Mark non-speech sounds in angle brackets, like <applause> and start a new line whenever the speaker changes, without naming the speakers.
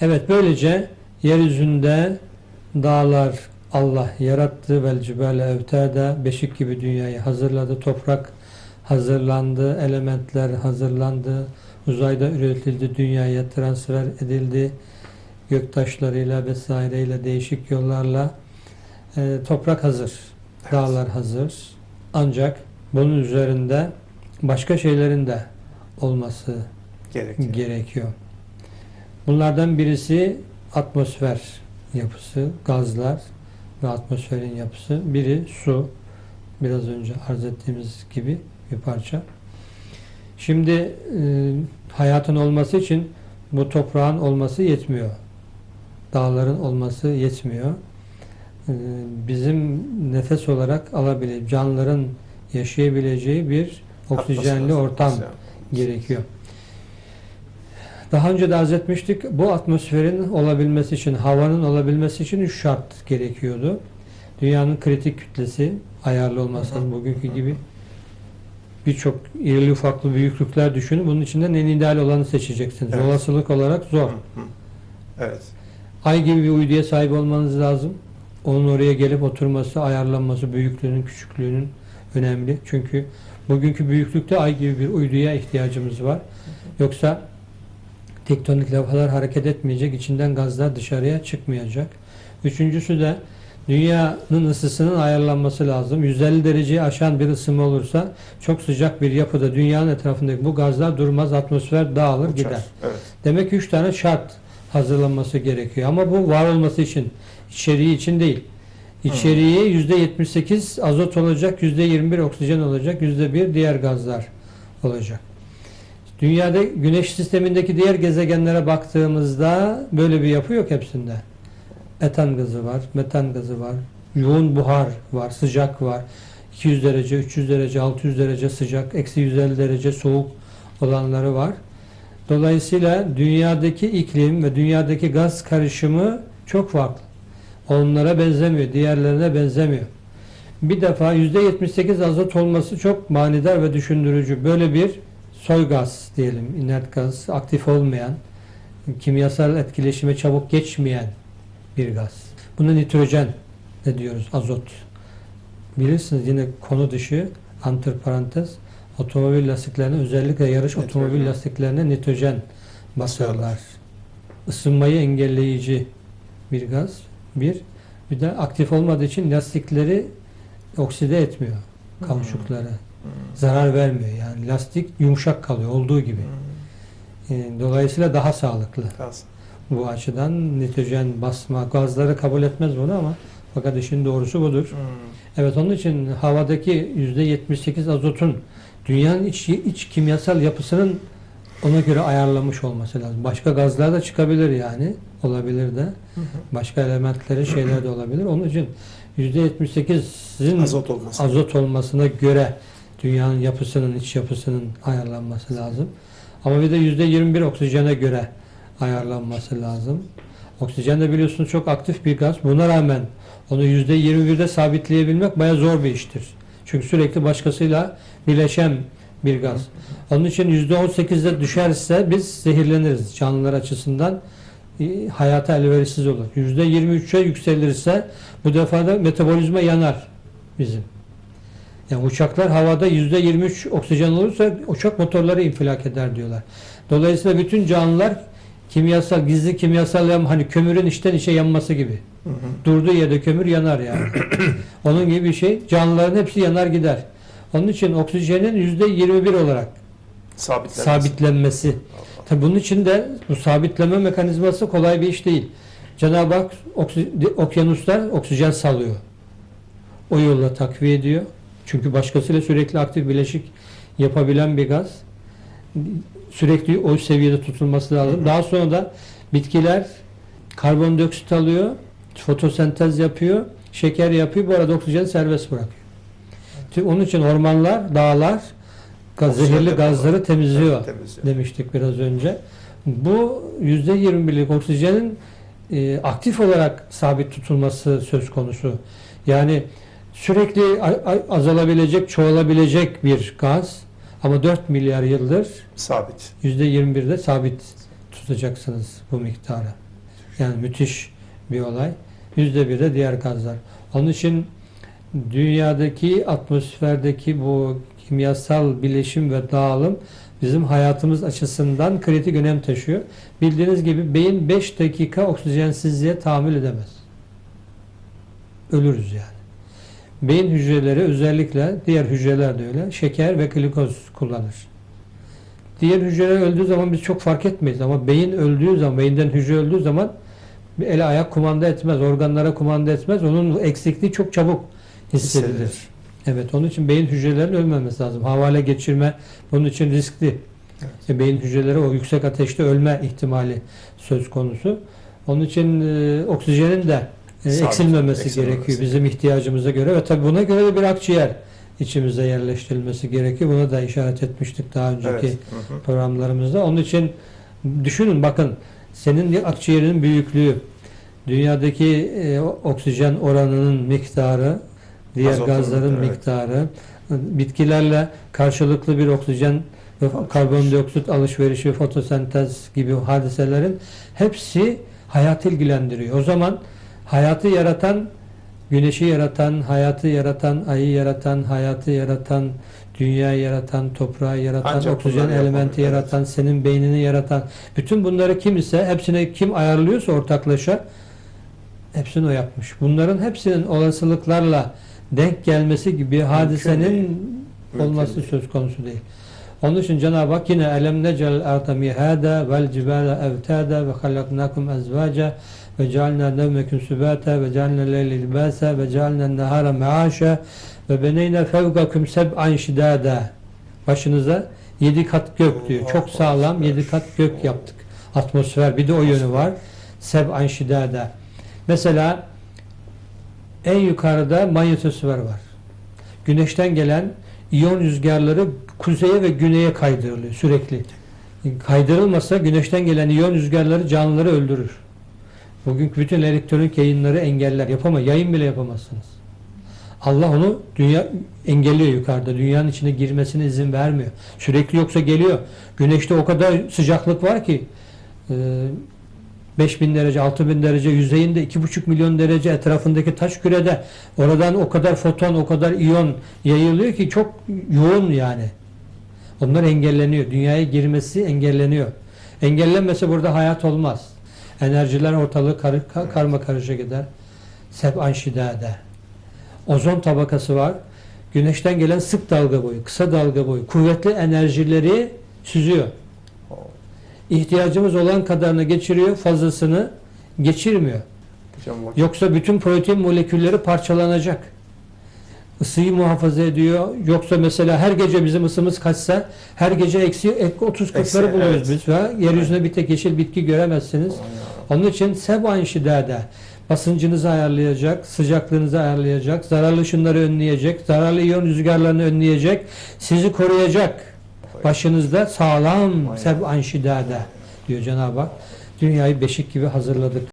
Evet böylece yeryüzünde dağlar Allah yarattı vel cibale evtada beşik gibi dünyayı hazırladı. Toprak hazırlandı, elementler hazırlandı. Uzayda üretildi, dünyaya transfer edildi. Göktaşlarıyla vesaireyle değişik yollarla e, toprak hazır. Dağlar hazır. Ancak bunun üzerinde başka şeylerin de olması
Gerekiyor.
gerekiyor. Bunlardan birisi atmosfer yapısı, gazlar ve atmosferin yapısı. Biri su, biraz önce arz ettiğimiz gibi bir parça. Şimdi e, hayatın olması için bu toprağın olması yetmiyor. Dağların olması yetmiyor. E, bizim nefes olarak alabileceği, canlıların yaşayabileceği bir oksijenli ortam gerekiyor. Daha önce de arz etmiştik. Bu atmosferin olabilmesi için, havanın olabilmesi için üç şart gerekiyordu. Dünyanın kritik kütlesi ayarlı
hı.
bugünkü gibi birçok irili ufaklı büyüklükler düşünün. Bunun içinden en ideal olanı seçeceksiniz.
Evet.
Olasılık olarak zor.
Hı hı. Evet.
Ay gibi bir uyduya sahip olmanız lazım. Onun oraya gelip oturması, ayarlanması, büyüklüğünün, küçüklüğünün önemli. Çünkü bugünkü büyüklükte ay gibi bir uyduya ihtiyacımız var. Yoksa tektonik levhalar hareket etmeyecek, içinden gazlar dışarıya çıkmayacak. Üçüncüsü de dünyanın ısısının ayarlanması lazım. 150 dereceyi aşan bir ısınma olursa çok sıcak bir yapıda dünyanın etrafındaki bu gazlar durmaz, atmosfer dağılır
Uçar.
gider.
Evet.
Demek ki üç tane şart hazırlanması gerekiyor. Ama bu var olması için, içeriği için değil. İçeriği yüzde 78 azot olacak, yüzde 21 oksijen olacak, yüzde 1 diğer gazlar olacak. Dünyada güneş sistemindeki diğer gezegenlere baktığımızda böyle bir yapı yok hepsinde. Etan gazı var, metan gazı var, yoğun buhar var, sıcak var. 200 derece, 300 derece, 600 derece sıcak, eksi 150 derece soğuk olanları var. Dolayısıyla dünyadaki iklim ve dünyadaki gaz karışımı çok farklı. Onlara benzemiyor, diğerlerine benzemiyor. Bir defa %78 azot olması çok manidar ve düşündürücü. Böyle bir soy gaz diyelim, inert gaz, aktif olmayan, kimyasal etkileşime çabuk geçmeyen bir gaz. Buna nitrojen ne diyoruz, azot. Bilirsiniz yine konu dışı, antiparantez, otomobil lastiklerine özellikle yarış
Nitrojen.
otomobil lastiklerine nitrojen basarlar. Isınmayı engelleyici bir gaz. Bir. Bir de aktif olmadığı için lastikleri okside etmiyor. Kauçukları.
Hmm.
Zarar vermiyor. Yani lastik yumuşak kalıyor olduğu gibi.
Hmm.
Ee, Dolayısıyla daha sağlıklı.
Gaz.
Bu açıdan nitrojen basma gazları kabul etmez bunu ama fakat işin doğrusu budur.
Hmm.
Evet onun için havadaki %78 azotun dünyanın iç, iç kimyasal yapısının ona göre ayarlamış olması lazım. Başka gazlar da çıkabilir yani. Olabilir de. Başka elementleri şeyler de olabilir. Onun için %78'in
Azot olması.
azot olmasına göre dünyanın yapısının, iç yapısının ayarlanması lazım. Ama bir de %21 oksijene göre ayarlanması lazım. Oksijen de biliyorsunuz çok aktif bir gaz. Buna rağmen onu %21'de sabitleyebilmek bayağı zor bir iştir. Çünkü sürekli başkasıyla birleşen bir gaz. Onun için %18'de düşerse biz zehirleniriz canlılar açısından. Hayata elverişsiz olur. %23'e yükselirse bu defa da metabolizma yanar bizim. Yani uçaklar havada %23 oksijen olursa uçak motorları infilak eder diyorlar. Dolayısıyla bütün canlılar kimyasal, gizli kimyasal yan, hani kömürün içten içe yanması gibi.
Hı hı.
Durduğu yerde kömür yanar yani. <clears throat> Onun gibi bir şey. Canlıların hepsi yanar gider. Onun için oksijenin %21 olarak
Sabitlenmesi.
sabitlenmesi. Tabii bunun için de bu sabitleme mekanizması kolay bir iş değil. Cenab-ı Hak oksi- okyanuslar oksijen salıyor. O yolla takviye ediyor. Çünkü başkasıyla sürekli aktif bileşik yapabilen bir gaz. Sürekli o seviyede tutulması lazım.
Hı hı.
Daha sonra da bitkiler karbondioksit alıyor, fotosentez yapıyor, şeker yapıyor. Bu arada oksijeni serbest bırakıyor. Çünkü Onun için ormanlar, dağlar gaz,
Oksijen
zehirli gazları temizliyor
Evet, temizliyor.
demiştik biraz önce. Bu %21'lik oksijenin e, aktif olarak sabit tutulması söz konusu. Yani sürekli azalabilecek, çoğalabilecek bir gaz ama 4 milyar yıldır
Sabit.
%21'de sabit tutacaksınız bu miktarı. Yani müthiş bir olay. Yüzde bir de diğer gazlar. Onun için dünyadaki atmosferdeki bu kimyasal bileşim ve dağılım bizim hayatımız açısından kritik önem taşıyor. Bildiğiniz gibi beyin 5 dakika oksijensizliğe tahammül edemez. Ölürüz yani. Beyin hücreleri özellikle diğer hücreler de öyle şeker ve glikoz kullanır. Diğer hücreler öldüğü zaman biz çok fark etmeyiz ama beyin öldüğü zaman, beyinden hücre öldüğü zaman bir el ayak kumanda etmez, organlara kumanda etmez. Onun eksikliği çok çabuk hissedilir.
Hissedilir.
Evet, onun için beyin hücrelerinin ölmemesi lazım. Havale geçirme bunun için riskli. E, beyin hücreleri o yüksek ateşte ölme ihtimali söz konusu. Onun için e, oksijenin de
Sabit,
eksilmemesi
eksilmemesi.
gerekiyor bizim ihtiyacımıza göre ve tabii buna göre de bir akciğer içimize yerleştirilmesi gerekiyor. Buna da işaret etmiştik daha önceki
Evet. Hı hı.
programlarımızda. Onun için düşünün bakın senin akciğerinin büyüklüğü, dünyadaki e, oksijen oranının miktarı, diğer
Azotunun,
gazların
evet.
miktarı, bitkilerle karşılıklı bir oksijen ve karbondioksit alışverişi, fotosentez gibi hadiselerin hepsi hayatı ilgilendiriyor. O zaman hayatı yaratan, güneşi yaratan, hayatı yaratan, ayı yaratan, hayatı yaratan, dünyayı yaratan, toprağı yaratan,
Ancak
oksijen elementi
evet.
yaratan, senin beynini yaratan, bütün bunları kim ise hepsine kim ayarlıyorsa ortaklaşa hepsini o yapmış. Bunların hepsinin olasılıklarla denk gelmesi gibi bir hadisenin.
Mümkün
olması
değil.
söz konusu değil. Onun için Cenab-ı Hak yine elem necel arda mihada vel cibale evtada ve halaknakum ezvaca ve cealna nevmekum subata ve cealna leyli libasa ve cealna nehara meaşa ve beneyne fevgakum seb'an şidada başınıza yedi kat gök diyor. Çok sağlam yedi kat gök yaptık. Atmosfer bir de o yönü var. Seb'an şidada. Mesela en yukarıda manyetosfer var. Güneşten gelen iyon rüzgarları kuzeye ve güneye kaydırılıyor sürekli. Kaydırılmasa güneşten gelen iyon rüzgarları canlıları öldürür. Bugünkü bütün elektronik yayınları engeller. Yapama, yayın bile yapamazsınız. Allah onu dünya engelliyor yukarıda. Dünyanın içine girmesine izin vermiyor. Sürekli yoksa geliyor. Güneşte o kadar sıcaklık var ki e, 5000 derece, 6000 derece yüzeyinde 2,5 milyon derece etrafındaki taş kürede oradan o kadar foton, o kadar iyon yayılıyor ki çok yoğun yani. Onlar engelleniyor. Dünyaya girmesi engelleniyor. Engellenmese burada hayat olmaz. Enerjiler ortalığı kar, ka- karma karışık gider. Seb'an şidade. Ozon tabakası var. Güneşten gelen sık dalga boyu, kısa dalga boyu, kuvvetli enerjileri süzüyor. İhtiyacımız olan kadarını geçiriyor, fazlasını geçirmiyor. Yoksa bütün protein molekülleri parçalanacak. Isıyı muhafaza ediyor. Yoksa mesela her gece bizim ısımız kaçsa her gece eksi ek 30
Eksi,
kırkları buluyoruz
evet.
biz ve yeryüzünde bir tek yeşil bitki göremezsiniz. Onun için seban şidade basıncınızı ayarlayacak, sıcaklığınızı ayarlayacak, zararlı ışınları önleyecek, zararlı iyon rüzgarlarını önleyecek, sizi koruyacak. Başınızda sağlam
Vay.
seban şidade diyor Cenab-ı Hak. Dünyayı beşik gibi hazırladık.